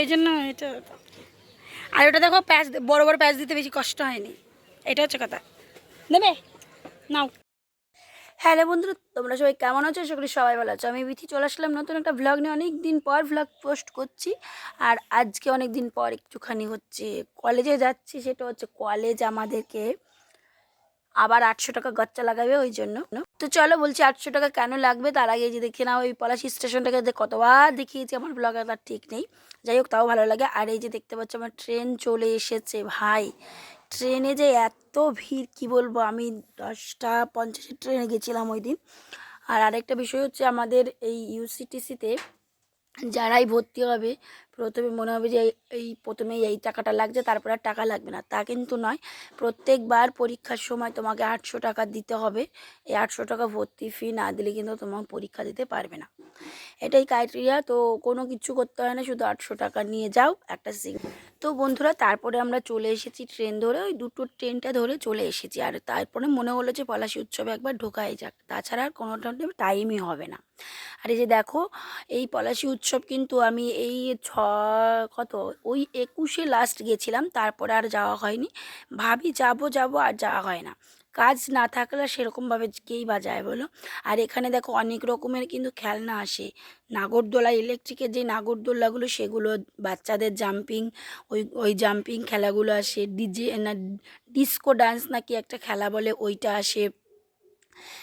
এই জন্য এটা আর ওটা দেখো প্যাচ বড় বড় প্যাচ দিতে বেশি কষ্ট হয়নি। এটা হচ্ছে কথা। নেবে নাও। হ্যালো বন্ধুরা, তোমরা সবাই কেমন আছো? আশা করি সবাই ভালো আছো। আমি বিথি, চলে আসলাম নতুন একটা ভ্লগ নিয়ে। অনেক দিন পর ভ্লগ পোস্ট করছি। আর আজকে অনেক দিন পর একটুখানি হচ্ছে কলেজে যাচ্ছি। সেটা হচ্ছে কলেজ আমাদেরকে আবার আটশো টাকা গচ্চা লাগাবে ওই জন্য। তো চলো বলছি আটশো টাকা কেন লাগবে? তার আগে যে দেখে না ওই পলাশি স্টেশনটাকে কতবার দেখিয়েছি আমার ব্লগে তার ঠিক নেই। যাই হোক, তাও ভালো লাগে। আর এই যে দেখতে পাচ্ছ, আমার ট্রেন চলে এসেছে, ভাই। ট্রেনে যে এত ভিড়, কি বলব? আমি দশটা পঞ্চাশের ট্রেনে গেছিলাম ওই দিন। আর আরেকটা বিষয় হচ্ছে, আমাদের এই ইউসিটিসিতে যারাই ভর্তি হবে, প্রথমে মনে হবে যে এই- প্রথমে এই টাকাটা লাগছে, তারপরে আর টাকা লাগবে না। তা কিন্তু নয়। প্রত্যেকবার পরীক্ষার সময় তোমাকে আটশো টাকা দিতে হবে। এই আটশো টাকা ভর্তি ফি না দিলে কিন্তু তোমার পরীক্ষা দিতে পারবে না। এটাই ক্রাইটেরিয়া তো কোনো কিছু করতে হয় না, শুধু আটশো টাকা নিয়ে যাও, একটা সিট তো বন্ধুরা, তারপরে আমরা চলে এসেছি ট্রেন ধরে, ওই দুটো ট্রেনটা ধরে চলে এসেছি। আর তারপরে মনে হলো যে পলাশি উৎসবে একবার ঢোকাই যাক, তাছাড়া আর কোনো টাইমই হবে না। আর এই যে দেখো, এই পলাশি উৎসব কিন্তু আমি এই ছ, কত? ওই একুশে লাস্ট গেছিলাম, তারপরে আর যাওয়া হয়নি। ভাবি যাব যাব, আর যাওয়া হয় না। কাজ না থাকলে সেরকমভাবে কেই বা যায় বলো? আর এখানে দেখো অনেক রকমের কিন্তু খেলনা আসে। নাগরদোলা ইলেকট্রিকের যে নাগরদোলাগুলো, সেগুলো বাচ্চাদের জাম্পিং ওই ওই জাম্পিং খেলাগুলো আসে। ডিজে না ডিস্কো ডান্স নাকি একটা খেলা বলে, ওইটা আসে।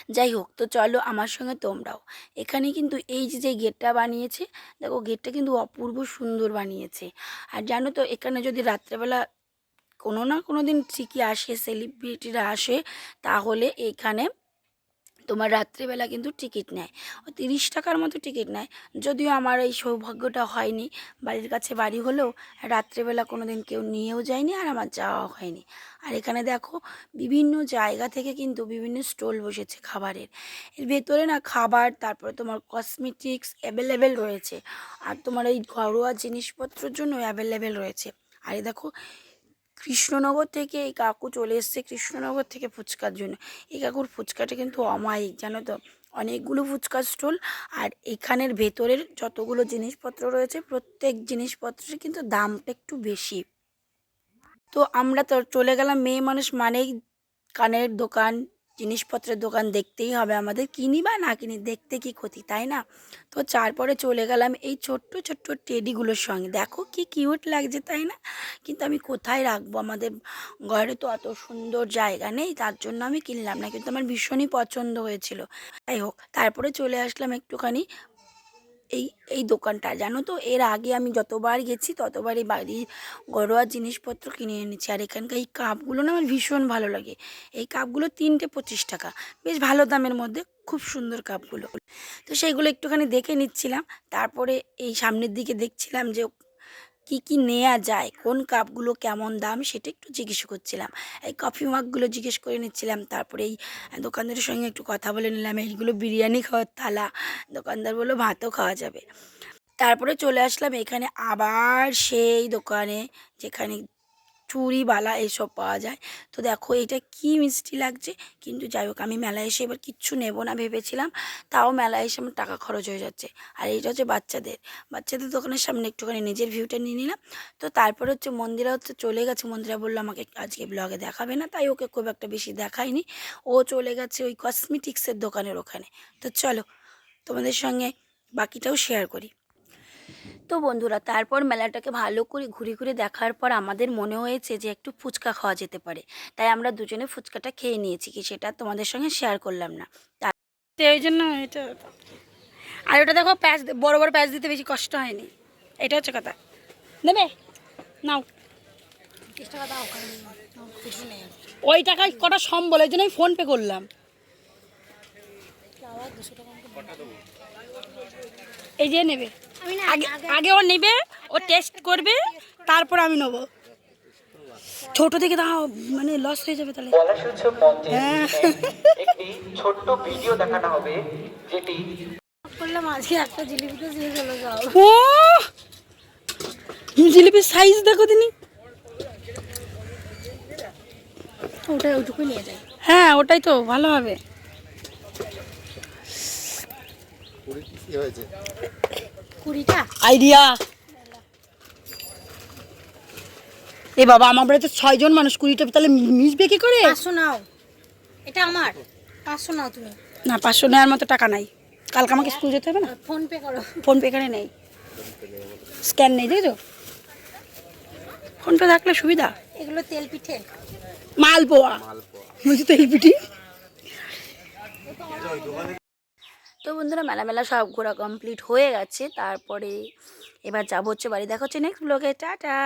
যাই হোক, তো চলো আমার সঙ্গে তোমরাও। এখানে কিন্তু এই যে গেটটা বানিয়েছে, দেখো গেটটা কিন্তু অপূর্ব সুন্দর বানিয়েছে। আর জানো তো, এখানে যদি রাত্রেবেলা কোনো না কোনো দিন ঠিকই আসে সেলিব্রিটিরা আসে, তাহলে এখানে তোমার রাত্রিবেলা কিন্তু টিকিট নেয়। তিরিশ টাকার মতো টিকিট নেয়। যদিও আমার এই সৌভাগ্যটা হয়নি, বাড়ির কাছে বাড়ি হলেও রাত্রেবেলা কোনো দিন কেউ নিয়েও যায়নি আর আমার যাওয়া হয়নি। আর এখানে দেখো, বিভিন্ন জায়গা থেকে কিন্তু বিভিন্ন স্টল বসেছে খাবারের। এর ভেতরে না খাবার, তারপরে তোমার কসমেটিক্স অ্যাভেলেবেল রয়েছে। আর তোমার এই ঘরোয়া জিনিসপত্রের জন্য অ্যাভেলেবেল রয়েছে। আর দেখো কৃষ্ণনগর থেকে এই কাকু চলে এসছে কৃষ্ণনগর থেকে ফুচকার জন্য। এই কাকুর ফুচকাটা কিন্তু অমায়িক, জানো তো? অনেকগুলো ফুচকা স্টল আর এখানের ভেতরের যতগুলো জিনিসপত্র রয়েছে, প্রত্যেক জিনিসপত্রের কিন্তু দামটা একটু বেশি। তো আমরা তো চলে গেলাম মেয়ে মানুষ মানেই কানের দোকান জিনিসপত্রের দোকান দেখতেই হবে আমাদের। কিনি বা না কিনি, দেখতে কি ক্ষতি, তাই না? তো তারপরে চলে গেলাম এই ছোট্ট ছোট্ট টেডিগুলোর সঙ্গে। দেখো কি কিউট লাগছে, তাই না? কিন্তু আমি কোথায় রাখব? আমাদের ঘরে তো অত সুন্দর জায়গা নেই, তার জন্য আমি কিনলাম না। কিন্তু আমার ভীষণই পছন্দ হয়েছিল। যাই হোক, তারপরে চলে আসলাম একটুখানি এই এই দোকানটা। জানো তো, এর আগে আমি যতবার গেছি, ততবারই বাড়ির ঘরোয়া জিনিসপত্র কিনে এনেছি। আর এখানকার এই কাপগুলো না আমার ভীষণ ভালো লাগে। এই কাপগুলো তিনটে পঁচিশ টাকা। বেশ ভালো দামের মধ্যে, খুব সুন্দর কাপগুলো। তো সেইগুলো একটুখানি দেখে নিচ্ছিলাম। তারপরে এই সামনের দিকে দেখছিলাম যে কি কি নেওয়া যায়? কোন কাপগুলো কেমন দাম? সেটা একটু জিজ্ঞেস করছিলাম। এই কফি মাগগুলো জিজ্ঞেস করে নিচ্ছিলাম। তারপরে এই দোকানদারের সঙ্গে একটু কথা বলে নিলাম। এইগুলো বিরিয়ানি খাওয়ার থালা। দোকানদার বলল, ভাতও খাওয়া যাবে। তারপরে চলে আসলাম এখানে আবার সেই দোকানে যেখানে চুড়ি বালা এসব পাওয়া যায়। তো দেখো এটা কি মিষ্টি লাগছে, কিন্তু যাই হোক আমি মেলায় এসে এবার কিচ্ছু নেব না ভেবেছিলাম, তাও মেলায় এসে আমার টাকা খরচ হয়ে যাচ্ছে। আর এইটা হচ্ছে বাচ্চাদের বাচ্চাদের দোকানের সামনে একটুখানি নিজের ভিউটা নিয়ে নিলাম। তো তারপরে হচ্ছে মন্দিরা হচ্ছে চলে গেছে, মন্দিরা বলল আমাকে আজকে ব্লগে দেখাবে না, তাই ওকে খুব একটা বেশি দেখায়নি ও চলে গেছে ওই কসমেটিক্সের দোকানের ওখানে। তো চলো তোমাদের সঙ্গে বাকিটাও শেয়ার করি। তো বন্ধুরা তারপর মেলাটাকে ভালো করে ঘুরে ঘুরে দেখার পর আমাদের মনে হয়েছে যে একটু ফুচকা খাওয়া যেতে পারে। তাই আমরা দুজনে ফুচকাটা খেয়ে নিয়েছি কি সেটা তোমাদের সঙ্গে শেয়ার করলাম না। এই জন্য এটা আর ওটা দেখো প্যাচ বড় বড় প্যাচ দিতে বেশি কষ্ট হয়নি। এটা হচ্ছে কথা। নেবে নাও। ওই টাকায় কটা সম্বল এই জন্য আমি ফোন পে করলাম। এই যে নেবে। আগে আগে ও নেবে ও টেস্ট করবে তারপর আমি নেব। ছোট থেকে দাও মানে লস হয়ে যাবে তাহলে। হ্যাঁ। একটি ছোট্ট ভিডিও দেখানো হবে যেটি করলাম আজকে একটা জিলিপিতে শেষ হলো যাও। ও! জিলিপির সাইজ দেখো তিনি ওটা ওইটুকুই নিয়ে যায় হ্যাঁ ওটাই তো ভালো হবে। কুড়িটা? আইডিয়া। এ বাবা আমার বাড়িতে ছয়জন মানুষ কুড়িটা তাহলে মিশবে কি করে? পাঁচশো নাও। এটা আমার। পাঁচশো নাও তুমি। না পাঁচশো নেওয়ার মতো টাকা নাই। কালকে আমাকে স্কুল যেতে হবে না? ফোন পে করো। ফোন পে এখানে নেই। স্ক্যান নেই দেখছ? ফোন পে থাকলে সুবিধা। এগুলো তেল পিঠে। মালপোয়া। বলছি তো এই পিঠি তো বন্ধুরা মেলা মেলা সব ঘোরা কমপ্লিট হয়ে গেছে। তারপরে এবার যাব হচ্ছে বাড়ি। দেখা হচ্ছে নেক্সট ব্লগে টাটা!